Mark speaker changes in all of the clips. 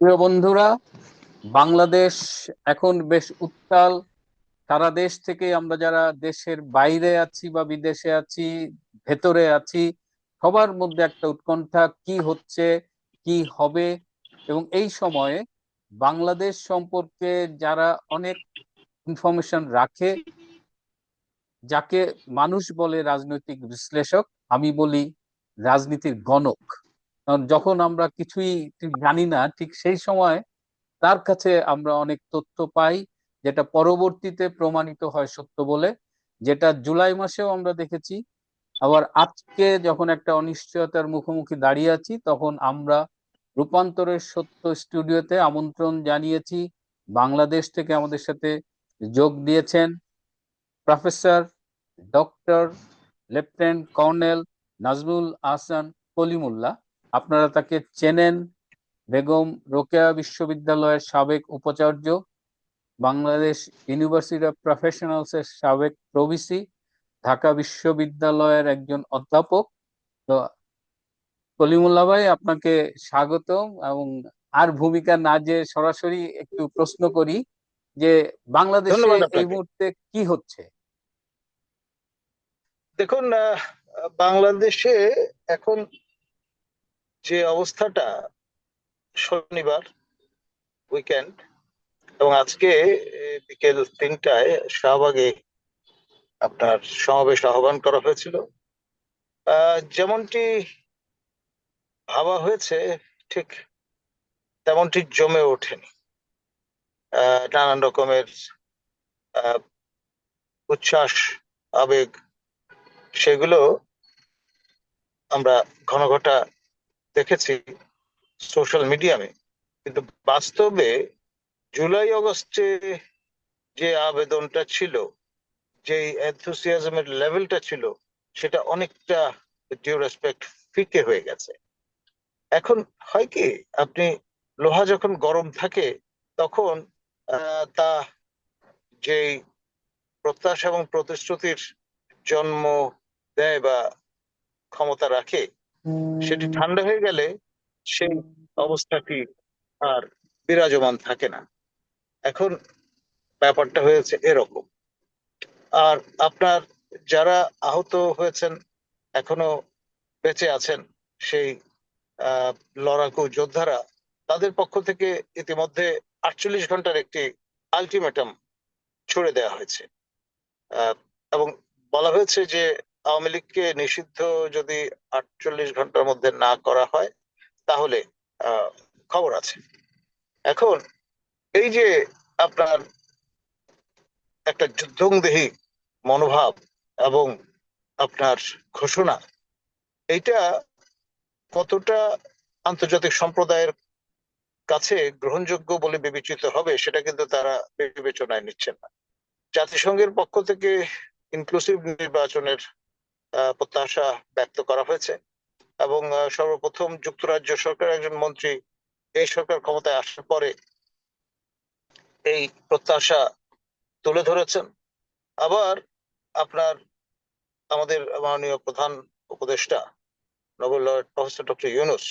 Speaker 1: প্রিয় বন্ধুরা, বাংলাদেশ এখন বেশ উত্তাল। সারা দেশ থেকে আমরা যারা দেশের বাইরে আছি বা বিদেশে আছি, ভেতরে আছি, সবার মধ্যে একটা উৎকণ্ঠা, কি হচ্ছে, কি হবে? এবং এই সময়ে বাংলাদেশ সম্পর্কে যারা অনেক ইনফরমেশন রাখে, যাকে মানুষ বলে রাজনৈতিক বিশ্লেষক, আমি বলি রাজনীতির গণক। যখন আমরা কিছুই জানি না, ঠিক সেই সময় তার কাছে আমরা অনেক তথ্য পাই, যেটা পরবর্তীতে প্রমাণিত হয় সত্য বলে। যেটা জুলাই মাসেও আমরা দেখেছি। আবার আজকে যখন একটা অনিশ্চয়তার মুখোমুখি দাঁড়িয়ে আছি, তখন আমরা রূপান্তরের সত্য স্টুডিওতে আমন্ত্রণ জানিয়েছি। বাংলাদেশ থেকে আমাদের সাথে যোগ দিয়েছেন professor doctor lieutenant colonel Nazmul Ahsan Kalimullah. আপনারা তাকে চেনেন বেগম রোকেয়া বিশ্ববিদ্যালয়ের সাবেক উপাচার্য বাংলাদেশ ইউনিভার্সিটি অফ প্রফেশনালস এর সাবেক প্রভিসি ঢাকা বিশ্ববিদ্যালয়ের একজন অধ্যাপক। তো কলিমুল্লা ভাই আপনাকে স্বাগতম এবং আর ভূমিকা না যে সরাসরি একটু প্রশ্ন করি যে বাংলাদেশে এই মুহূর্তে কি হচ্ছে?
Speaker 2: দেখুন বাংলাদেশে এখন যে অবস্থাটা শনিবার উইকেন্ড এবং আজকে বিকেল তিনটায় শাহবাগে আপনার সমাবেশ আহ্বান করা হয়েছিল। যেমনটি ভাবা হয়েছে, ঠিক তেমনটি জমে ওঠেনি। নানান রকমের উচ্ছ্বাস, আবেগ, সেগুলো আমরা ঘন ঘটা দেখেছি সোশ্যাল মিডিয়ামে। কিন্তু বাস্তবে জুলাই অগস্টে যে আবেদনটা ছিল, যে এনথুসিয়াজমের লেভেলটা ছিল, সেটা অনেকটা ডিউ রেসপেক্ট ফিকে হয়ে গেছে। এখন হয় কি, আপনি লোহা যখন গরম থাকে, তখন তা যেই প্রত্যাশা এবং প্রতিশ্রুতির জন্ম দেয় বা ক্ষমতা রাখে সেটি ঠান্ডা হয়ে গেলে সেই অবস্থাটি আর বিরাজমান থাকে না। এখন ব্যাপারটা হয়েছে এরকম। আর আপনার যারা আহত হয়েছেন, এখনও বেঁচে আছেন সেই লড়াকু যোদ্ধারা, তাদের পক্ষ থেকে ইতিমধ্যে আটচল্লিশ ঘণ্টার একটি আলটিমেটাম ছুড়ে দেওয়া হয়েছে। এবং বলা হয়েছে যে আওয়ামী লীগকে নিষিদ্ধ যদি আটচল্লিশ ঘণ্টার মধ্যে না করা হয়, তাহলে খবর আছে। এখন, এই যে আপনার একটা যুদ্ধংদেহী মনোভাব এবং আপনার ঘোষণা, এইটা কতটা আন্তর্জাতিক সম্প্রদায়ের কাছে গ্রহণযোগ্য বলে বিবেচিত হবে, সেটা কিন্তু তারা বিবেচনায় নিচ্ছেন না। জাতিসংঘের পক্ষ থেকে ইনক্লুসিভ নির্বাচনের প্রত্যাশা ব্যক্ত করা হয়েছে এবং সর্বপ্রথম যুক্তরাজ্য সরকার একজন মন্ত্রী এই সরকার ক্ষমতায় আসার পরে এই প্রত্যাশা তুলে ধরেছেন। আবার আপনার আমাদের মাননীয় প্রধান উপদেষ্টা, নোবেল প্রফেসর ডক্টর ইউনুস,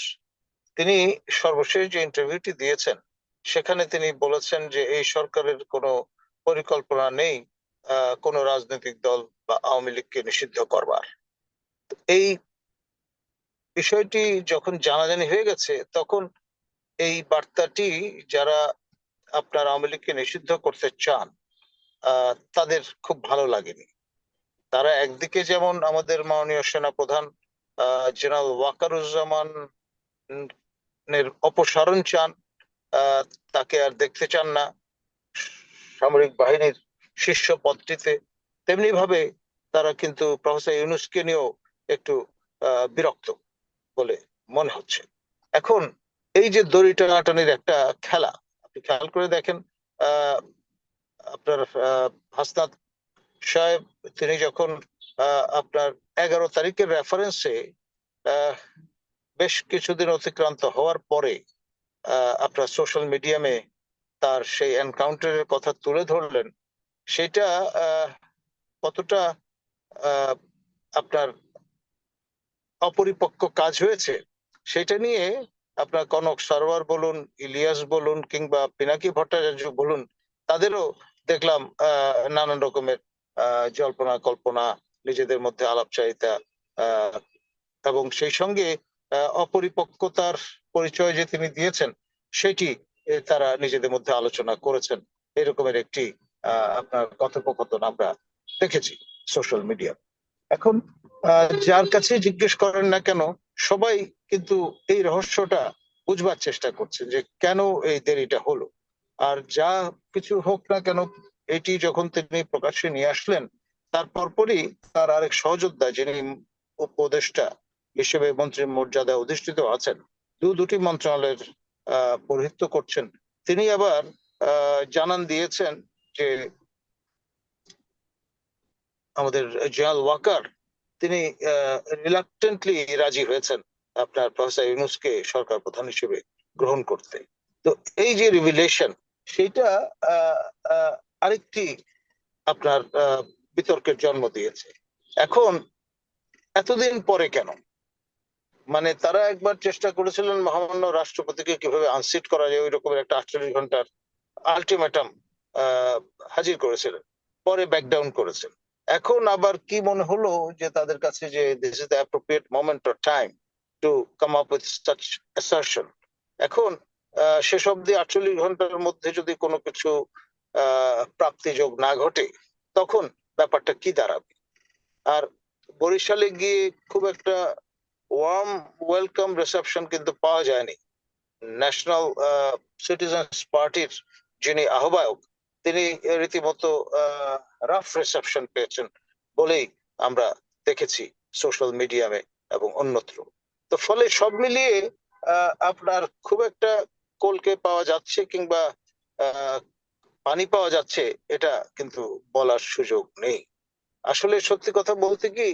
Speaker 2: তিনি সর্বশেষ যে ইন্টারভিউটি দিয়েছেন, সেখানে তিনি বলেছেন যে এই সরকারের কোনো পরিকল্পনা নেই কোনো রাজনৈতিক দল বা আওয়ামী লীগকে নিষিদ্ধ করবার। এই বিষয়টি যখন জানাজানি হয়ে গেছে তখন এই বার্তাটি যারা আপনার আওয়ামী লীগকে নিষিদ্ধ করতে চান তাদের খুব ভালো লাগেনি। তারা একদিকে যেমন আমাদের মাননীয় সেনাপ্রধান আহ, জেনারেল ওয়াকারুজ্জামান এর অপসারণ চান তাকে আর দেখতে চান না। সামরিক বাহিনীর শীর্ষ পদটিতে তেমনি ভাবে তারা কিন্তু প্রফেসর ইউনুসকে নিয়েও একটু বিরক্ত বলে মনে হচ্ছে। এখন এই যে দড়ি টানাটানির একটা খেলা আপনি খেয়াল করে দেখেন আপনার আহ, হাসনাত সাহেব তিনি যখন আপনার এগারো তারিখের রেফারেন্সে বেশ কিছুদিন অতিক্রান্ত হওয়ার পরে আপনার সোশ্যাল মিডিয়ামে তার সেই এনকাউন্টারের কথা তুলে ধরলেন সেটা কতটা আপনার অপরিপক্ক কাজ হয়েছে, সেটা নিয়ে আপনার কনক সারোয়ার বলুন, ইলিয়াস বলুন, কিংবা পিনাকি ভট্টাচার্য বলুন, তাদেরও দেখলাম নানান রকমের জল্পনা, কল্পনা, নিজেদের মধ্যে আলাপচারিতা এবং সেই সঙ্গে অপরিপক্কতার পরিচয় যে তিনি দিয়েছেন, সেটি তারা নিজেদের মধ্যে আলোচনা করেছেন, এরকমের একটি আপনার কথোপকথন আমরা দেখেছি সোশ্যাল মিডিয়া এখন যার কাছে জিজ্ঞেস করেন না কেন, সবাই কিন্তু এই রহস্যটা বুঝবার চেষ্টা করছে যে কেন এই দেরিটা হলো। আর যা কিছু হোক না কেন, এটি যখন তিনি প্রকাশ্যে নিয়ে আসলেন, তার পরপরই তার আরেক সহযোদ্ধা যিনি উপদেষ্টা হিসেবে মন্ত্রীর মর্যাদা অধিষ্ঠিত আছেন, দু দুটি মন্ত্রণালয়ের, আহ করছেন, তিনি আবার জানান দিয়েছেন যে আমাদের জয়াল ওয়াকার, তিনি রিলাক্টেন্টলি রাজি হয়েছেন আপনার প্রফেসর ইউনুসকে সরকার প্রধান হিসেবে গ্রহণ করতে। তো এই যে রিভিলেশন সেটা আরেকটি আপনার বিতর্কের জন্ম দিয়েছে। এখন, এতদিন পরে কেন? মানে তারা একবার চেষ্টা করেছিলেন মহামান্য রাষ্ট্রপতিকে কীভাবে আনসিট করা যায়, ওই রকমের একটা আটচল্লিশ ঘণ্টার আলটিমেটাম হাজির করেছিলেন। পরে ব্যাকডাউন করেছেন। এখন আবার কি মনে হলো যে তাদের কাছে যে this is appropriate moment or time to come up with such assertion এখন শেষ অব্দি আটচল্লিশ ঘণ্টার মধ্যে যদি কোনো কিছু প্রাপ্তিযোগ না ঘটে, তখন ব্যাপারটা কি দাঁড়াবে? আর বরিশালে গিয়ে খুব একটা ওয়ার্ম ওয়েলকাম রিসেপশন কিন্তু পাওয়া যায়নি। ন্যাশনাল সিটিজেন্স পার্টির যিনি আহ্বায়ক তিনি রীতিমতো রাফ রিসেপশন পেয়েছেন বলেই আমরা দেখেছি সোশ্যাল মিডিয়ামে এবং অন্যত্র। তো ফলে সব মিলিয়ে আপনার খুব একটা কলকে পাওয়া যাচ্ছে কিংবা পানি পাওয়া যাচ্ছে, এটা কিন্তু বলার সুযোগ নেই। আসলে সত্যি কথা বলতে কি,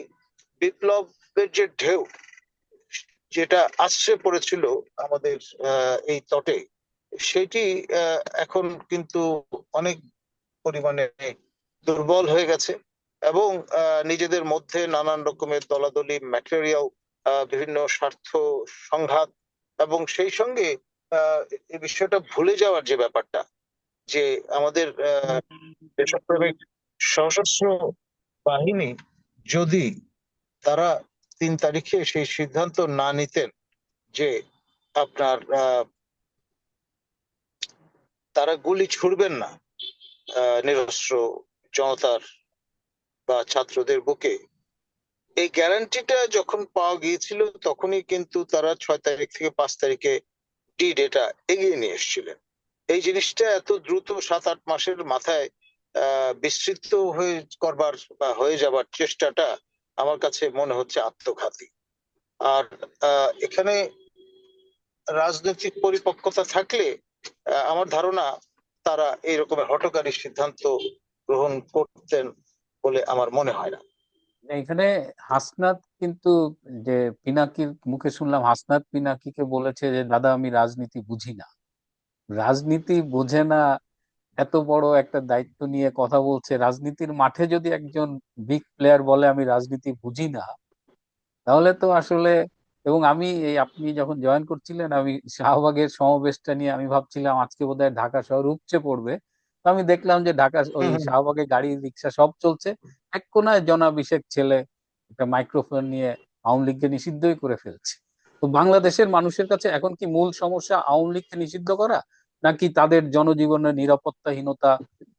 Speaker 2: বিপ্লবের যে ঢেউ, যেটা আশ্রে পড়েছিল আমাদের এই তটে সেটি এখন কিন্তু অনেক পরিমাণে দুর্বল হয়ে গেছে এবং নিজেদের মধ্যে নানান রকমের দলাদলি ম্যাটেরিয়াল বিভিন্ন স্বার্থ সংঘাত এবং সেই সঙ্গে এই বিষয়টা ভুলে যাওয়ার যে ব্যাপারটা যে আমাদের দেশপ্রেমিক সশস্ত্র বাহিনী যদি তারা তিন তারিখে সেই সিদ্ধান্ত না নিতেন যে আপনার আহ, তারা গুলি ছুড়বেন না নিরস্ত্র জনতার বা ছাত্রদের বুকে। এই গ্যারান্টিটা যখন পাওয়া গিয়েছিল, তখনই কিন্তু তারা ছয় তারিখ থেকে পাঁচ তারিখে ডি ডেটা এগিয়ে নিয়ে এসেছিলেন। এই জিনিসটা এত দ্রুত সাত আট মাসের মাথায় বিস্তৃত হয়ে করবার বা হয়ে যাবার চেষ্টাটা আমার কাছে মনে হচ্ছে আত্মঘাতী। আর এখানে রাজনৈতিক পরিপক্কতা থাকলে আমার ধারণা তারা এই রকমের হঠকারী সিদ্ধান্ত গ্রহণ করতেন বলে আমার মনে হয় না।
Speaker 1: এখানে হাসনাত কিন্তু যে পিনাকির মুখে শুনলাম, হাসনাত পিনাকিকে বলেছে যে, দাদা, আমি রাজনীতি বুঝি না। রাজনীতি বোঝে না, এত বড় একটা দায়িত্ব নিয়ে কথা বলছে। রাজনীতির মাঠে যদি একজন বিগ প্লেয়ার বলে, আমি রাজনীতি বুঝি না, তাহলে তো আসলে এবং আমি এই আপনি যখন জয়েন করছিলেন আমি শাহবাগের সমাবেশটা নিয়ে আমি ভাবছিলাম আজকে বোধহয় ঢাকা শহর উপচে পড়বে। তো আমি দেখলাম যে ঢাকা ওই। শাহবাগে গাড়ি রিক্সা সব চলছে। এক কোনায় জনাভিষেক ছেলে একটা মাইক্রোফোন নিয়ে আওয়ামী লীগকে নিষিদ্ধই করে ফেলছে। তো বাংলাদেশের মানুষের কাছে এখন কি মূল সমস্যা আওয়ামী লীগকে নিষিদ্ধ করা? নাকি তাদের জনজীবনের নিরাপত্তাহীনতা?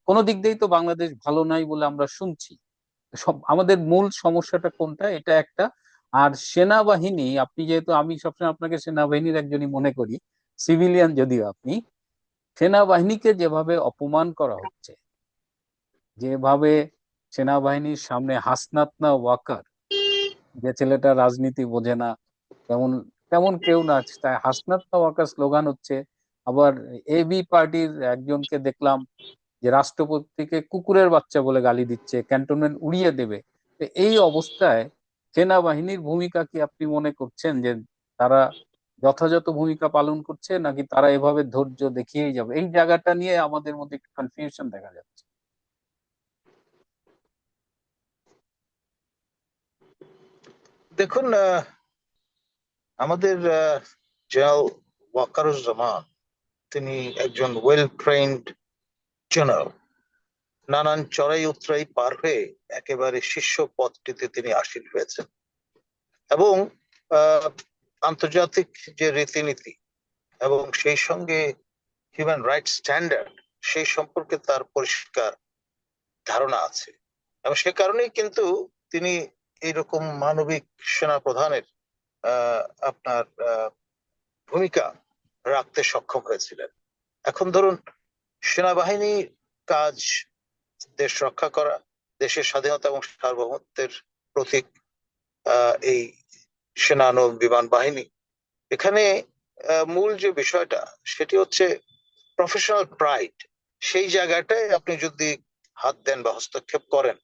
Speaker 1: কোনো দিক দিয়েই তো বাংলাদেশ ভালো নাই বলে আমরা শুনছি। সব আমাদের মূল সমস্যাটা কোনটা? এটা একটা। আর সেনাবাহিনী, আপনি যেহেতু, আমি সবসময় আপনাকে সেনাবাহিনীর একজনই মনে করি, সিভিলিয়ান যদিও আপনি, সেনাবাহিনীকে যেভাবে অপমান করা হচ্ছে, যেভাবে সেনাবাহিনীর সামনে হাসনাত না ওয়াকার, যে ছেলেটা রাজনীতি বোঝে না, তেমন তেমন কেউ না, তাই হাসনাত না ওয়াকার স্লোগান হচ্ছে, আবার এবি পার্টির একজনকে দেখলাম যে রাষ্ট্রপতিকে কুকুরের বাচ্চা বলে গালি দিচ্ছে, ক্যান্টনমেন্ট উড়িয়ে দেবে এই অবস্থায় সেনাবাহিনীর ভূমিকা কি আপনি মনে করছেন যে তারা যথাযথ ভূমিকা পালন করছে নাকি তারা এভাবে ধৈর্য দেখিয়েই যাবে? এই জায়গাটা নিয়ে আমাদের মধ্যে একটু কনফিউশন দেখা যাচ্ছে।
Speaker 2: দেখুন আমাদের জেনারেল ওয়াকারুজ্জামান, তিনি একজন ওয়েল ট্রেন্ড জেনারেল নানান চড়াই উতরাই পার হয়ে একেবারে শীর্ষ পদটিতে তিনি আসীন হয়েছেন। এবং আন্তর্জাতিক যে রীতিনীতি এবং সেই সঙ্গে হিউম্যান রাইটস স্ট্যান্ডার্ড সেই সম্পর্কে তার পরিষ্কার ধারণা আছে। এবং সে কারণেই কিন্তু তিনি এইরকম মানবিক সেনা প্রধানের আপনার ভূমিকা রাখতে সক্ষম হয়েছিলেন। এখন ধরুন, সেনাবাহিনীর কাজ দেশ রক্ষা করা, দেশের স্বাধীনতা এবং সার্বভৌমত্বের প্রতীক এই সেনা, নৌ, বিমান বাহিনী। এখানে মূল যে বিষয়টা, সেটি হচ্ছে প্রফেশনাল প্রাইড সেই জায়গাটায় আপনি যদি হাত দেন বা হস্তক্ষেপ করেন,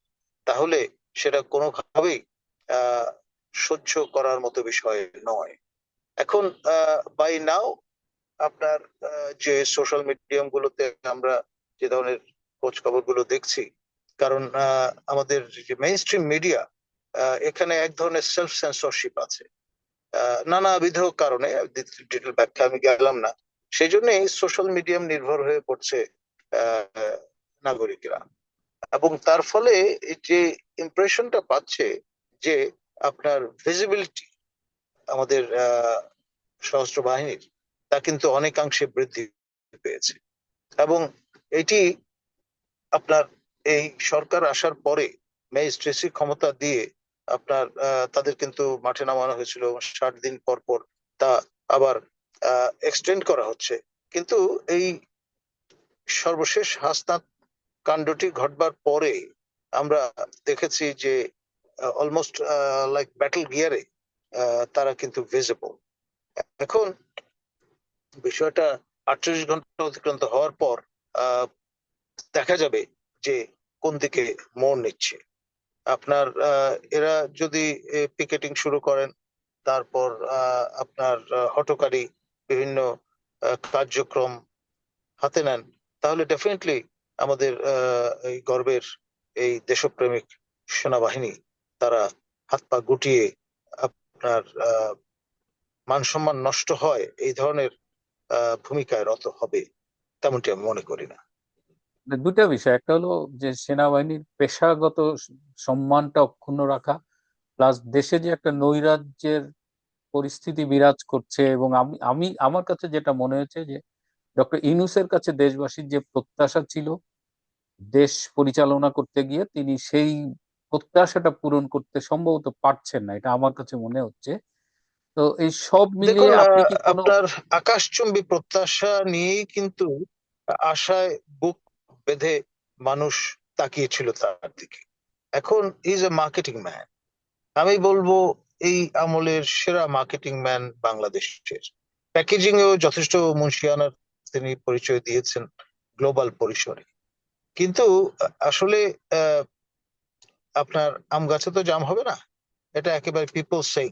Speaker 2: তাহলে সেটা কোনোভাবেই সহ্য করার মতো বিষয় নয়। এখন বাই নাও আপনার যে সোশ্যাল মিডিয়াম গুলোতে আমরা যে ধরনের খোঁজ খবরগুলো দেখছি। কারণ আমাদের যে মেইন স্ট্রিম মিডিয়া এখানে এক ধরনের সেলফ সেন্সরশিপ আছে নানাবিধ কারণে ডিটেল ব্যাখ্যা আমি গেলাম না। সেই জন্যই সোশ্যাল মিডিয়াম নির্ভর হয়ে পড়ছে নাগরিকরা। এবং তার ফলে যে ইমপ্রেশনটা পাচ্ছে যে আপনার ভিজিবিলিটি আমাদের সশস্ত্র বাহিনীর, তা কিন্তু অনেকাংশে বৃদ্ধি পেয়েছে। এবং এটি আপনার এই সরকার আসার পরে ম্যাজিস্ট্রেসি ক্ষমতা দিয়ে আপনার তাদের কিন্তু মাঠে নামানো হয়েছিল ষাট দিন পর পর তা আবার এক্সটেন্ড করা হচ্ছে। কিন্তু এই সর্বশেষ হাসনাত কাণ্ডটি ঘটবার পরে আমরা দেখেছি যে অলমোস্ট লাইক ব্যাটল গিয়ারে তারা কিন্তু ভিজিবল এখন বিষয়টা আটচল্লিশ ঘণ্টা অতিক্রান্ত হওয়ার পর দেখা যাবে যে কোন দিকে মোড় নিচ্ছে। আপনার এরা যদি পিকেটিং শুরু করেন তারপর আপনার আহ, হঠকারী বিভিন্ন কার্যক্রম হাতে নেন তাহলে ডেফিনেটলি আমাদের এই গর্বের এই দেশপ্রেমিক সেনাবাহিনী তারা হাত পা গুটিয়ে আপনার মান সম্মান নষ্ট হয় এই ধরনের ভূমিকায় রত হবে তেমনটি আমি মনে করি না।
Speaker 1: দুটা বিষয়। একটা হলো যে সেনাবাহিনীর পেশাগত সম্মানটা অক্ষুণ্ণ রাখা প্লাস দেশে যে একটা নৈরাজ্যের পরিস্থিতি বিরাজ করছে এবং আমি আমি আমার কাছে যেটা মনে হয়েছে যে ডক্টর ইনুসের কাছে দেশবাসীর যে প্রত্যাশা ছিল দেশ পরিচালনা করতে গিয়ে তিনি সেই প্রত্যাশাটা পূরণ করতে সম্ভবত পারছেন না এটা আমার কাছে মনে হচ্ছে। তো এই সব মিলিয়ে
Speaker 2: আপনার আকাশচুম্বী প্রত্যাশা নিয়েই কিন্তু আশায় বুক বেঁধে মানুষ তাকিয়েছিল তার দিকে। এখন ইজ এ মার্কেটিং ম্যান আমি বলব, এই আমলের সেরা মার্কেটিং ম্যান বাংলাদেশের। প্যাকেজিং এও যথেষ্ট মুন্সিয়ানার তিনি পরিচয় দিয়েছেন গ্লোবাল পরিসরে। কিন্তু, আসলে আপনার আম গাছে তো জাম হবে না। এটা একেবারে পিপল সেই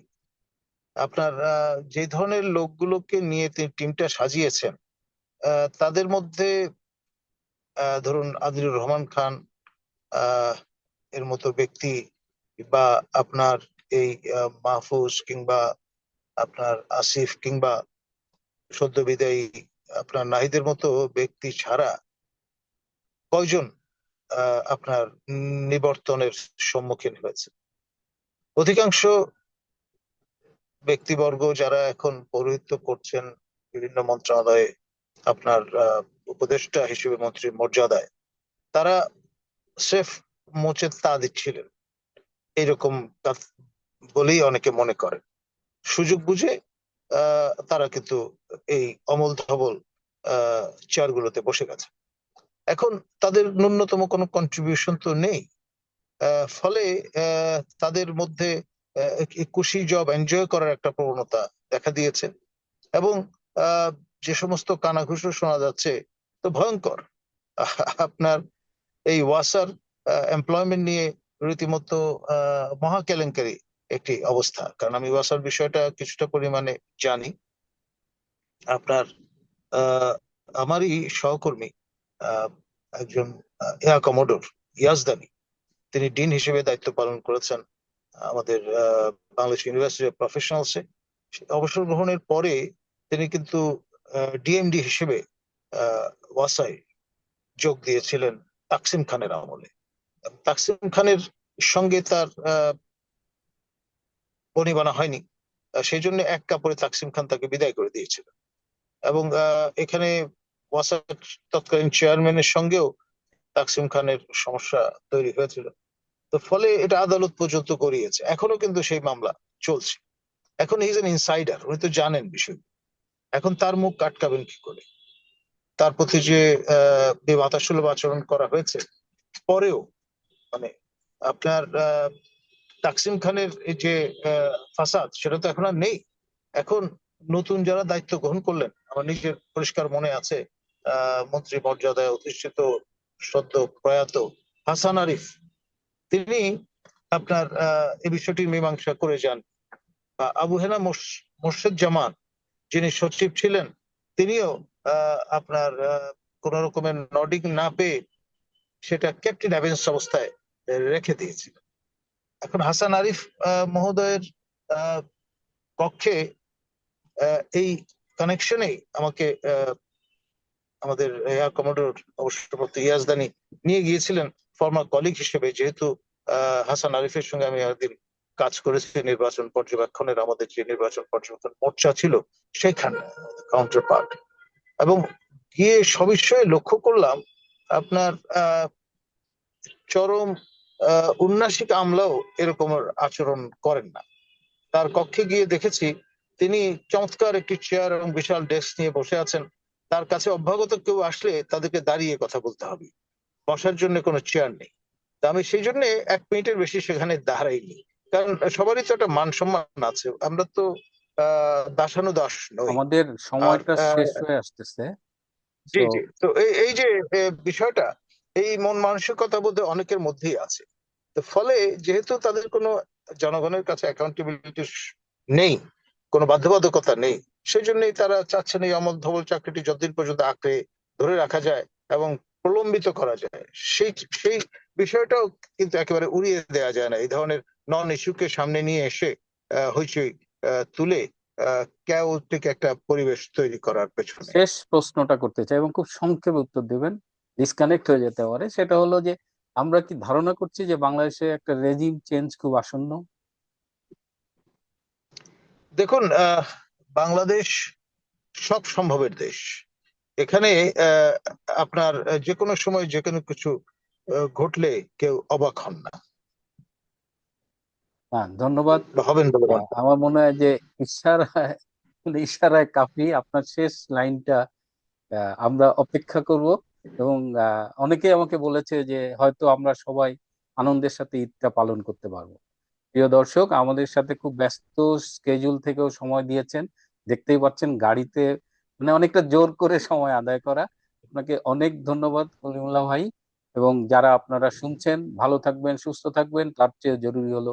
Speaker 2: আপনার যে ধরনের লোকগুলোকে নিয়ে তিনি টিমটা সাজিয়েছেন তাদের মধ্যে ধরুন আদিলুর রহমান খান এর মতো ব্যক্তি বা আপনার এই মাহফুজ কিংবা আপনার আসিফ কিংবা সদ্য বিদায়ী আপনার নাহিদের মতো ব্যক্তি ছাড়া কয়জন আপনার নিবর্তনের সম্মুখীন হয়েছে? অধিকাংশ ব্যক্তিবর্গ যারা এখন পৌরোহিত্য করছেন, বিভিন্ন মন্ত্রণালয়ে আপনার উপদেষ্টা হিসেবে মন্ত্রীর মর্যাদায়, তারা স্রেফ মোচে তা দিচ্ছিলেন। এইরকম বলেই অনেকে মনে করেন সুযোগ বুঝে তারা কিন্তু এই অমল ধবল চেয়ারগুলোতে বসে গেছে। এখন তাদের ন্যূনতম কোনো কন্ট্রিবিউশন তো নেই। ফলে তাদের মধ্যে কুশি জব এনজয় করার একটা প্রবণতা দেখা দিয়েছে। এবং যে সমস্ত কানাঘুষো শোনা যাচ্ছে তো ভয়ঙ্কর। আপনার এই ওয়াসার এমপ্লয়মেন্ট নিয়ে রীতিমতো মহা কেলেঙ্কারি একটি অবস্থা। কারণ আমি ওয়াসার বিষয়টা কিছুটা পরিমাণে জানি। আপনার আমারই সহকর্মী একজন এয়া কমোডোর ইয়াজদানি। তিনি ডিন হিসেবে দায়িত্ব পালন করেছেন আমাদের বাংলাদেশ ইউনিভার্সিটি অফ প্রফেশনালসে। অবসর গ্রহণের পরে তিনি কিন্তু ডিএমডি হিসেবে আহ, ওয়াসাই যোগ দিয়েছিলেন তাকসিম খানের আমলে। তাকসিম খানের সঙ্গে তার বনিবানা হয়নি। সেই জন্য এক কাপড়ে তাকসিম খান তাকে বিদায় করে দিয়েছিল এবং এখানে ওয়াসার তৎকালীন চেয়ারম্যানের সঙ্গেও তাকসিম খানের সমস্যা তৈরি হয়েছিল। তো ফলে এটা আদালত পর্যন্ত গড়িয়েছে। এখনও কিন্তু সেই মামলা চলছে। এখন ইজ এন ইনসাইডার উনি তো জানেন বিষয় এখন তার মুখ আটকাবেন কি করে? তার প্রতি যে বেমাতাসুলভ আচরণ করা হয়েছে, পরেও মানে আপনার তাকসিম খানের যে ফাসাদ, সেটা তো এখন আর নেই। এখন নতুন যারা দায়িত্ব গ্রহণ করলেন, আমার নিজের পরিষ্কার মনে আছে মন্ত্রী মর্যাদায় অধিষ্ঠিত সদ্য প্রয়াত হাসান আরিফ, তিনি আপনার এই বিষয়টির মীমাংসা করে যান। আবু হেনা মোর্শ- মোর্শেদ জামান, যিনি সচিব ছিলেন, তিনিও আপনার কোন রকমের নডিং না পেয়ে সেটা ক্যাপ্টেন অ্যাভেন্স অবস্থায় রেখে দিয়েছিলেন এখন হাসান আরিফ মহোদয়ের আহ, এই কানেকশনেই আমাকে আমাদের এয়ার কমোডোর অবসরপ্রাপ্ত ইয়াজদানি নিয়ে গিয়েছিলেন ফর্মার কলিগ হিসেবে। যেহেতু হাসান আরিফের সঙ্গে আমি একদিন কাজ করেছি নির্বাচন পর্যবেক্ষণের আমাদের যে নির্বাচন পর্যবেক্ষণ মোর্চা ছিল সেইখানে কাউন্টার পার্ট এবং গিয়ে সবিষয়ে লক্ষ্য করলাম আপনার চরম উন্নাসিক আমলাও এরকম আচরণ করেন না। তার কক্ষে গিয়ে দেখেছি তিনি চমৎকার একটি চেয়ার এবং বিশাল ডেস্ক নিয়ে বসে আছেন। তার কাছে অভ্যাগত কেউ আসলে তাদেরকে দাঁড়িয়ে কথা বলতে হবে। বসার জন্য কোনো চেয়ার নেই। তা আমি সেই জন্য এক মিনিটের বেশি সেখানে দাঁড়াইনি। কারণ সবারই তো একটা মান সম্মান আছে। আমরা তো দাসানুদাস নই।
Speaker 1: আমাদের সময়টা শেষ হয়ে আসতেছে।
Speaker 2: জি
Speaker 1: তো
Speaker 2: জি। তো এই যে বিষয়টা এই মন মানসিকতা বোধ অনেকের মধ্যেই আছে। তো ফলে যেহেতু তাদের কোনো জনগণের কাছে অ্যাকাউন্টেবিলিটি নেই কোনো বাধ্যবাধকতা নেই সেই জন্যই তারা চাচ্ছেন এই অমল ধবল চাকরিটি যতদিন পর্যন্ত আঁকড়ে ধরে রাখা যায় এবং প্রলম্বিত করা যায়। সেই সেই বিষয়টাও কিন্তু একেবারে উড়িয়ে দেওয়া যায় না। এই ধরনের নন ইস্যুকে সামনে নিয়ে এসে আহ, হইচই তুলে কেওটিক একটা পরিবেশ তৈরি করার পেছনে।
Speaker 1: শেষ প্রশ্নটা করতে চাই এবং খুব সংক্ষেপে উত্তর দিবেন ডিসকানেক্ট হয়ে যেতে পারে। সেটা হলো যে আমরা কি ধারণা করছি যে বাংলাদেশে একটা রেজিম চেঞ্জ খুব আসন্ন?
Speaker 2: দেখুন আহ, বাংলাদেশ সব সম্ভবের দেশ। এখানে আহ, আপনার যে কোনো সময় যে কোনো কিছু ঘটলে কেউ অবাক হন না।
Speaker 1: হ্যাঁ ধন্যবাদ।
Speaker 2: হবেন
Speaker 1: আমার মনে হয় যে ইশারায় মানে ইশারায় কাফি আপনার শেষ লাইনটা আমরা অপেক্ষা করব এবং অনেকেই আমাকে বলেছে যে হয়তো আমরা সবাই আনন্দের সাথে ঈদটা পালন করতে পারব। প্রিয় দর্শক আমাদের সাথে খুব ব্যস্ত স্কেজুল থেকেও সময় দিয়েছেন। দেখতেই পাচ্ছেন গাড়িতে মানে অনেকটা জোর করে সময় আদায় করা। আপনাকে অনেক ধন্যবাদ কলিমুল্লাহ ভাই এবং যারা আপনারা শুনছেন ভালো থাকবেন সুস্থ থাকবেন তার চেয়ে জরুরি হলো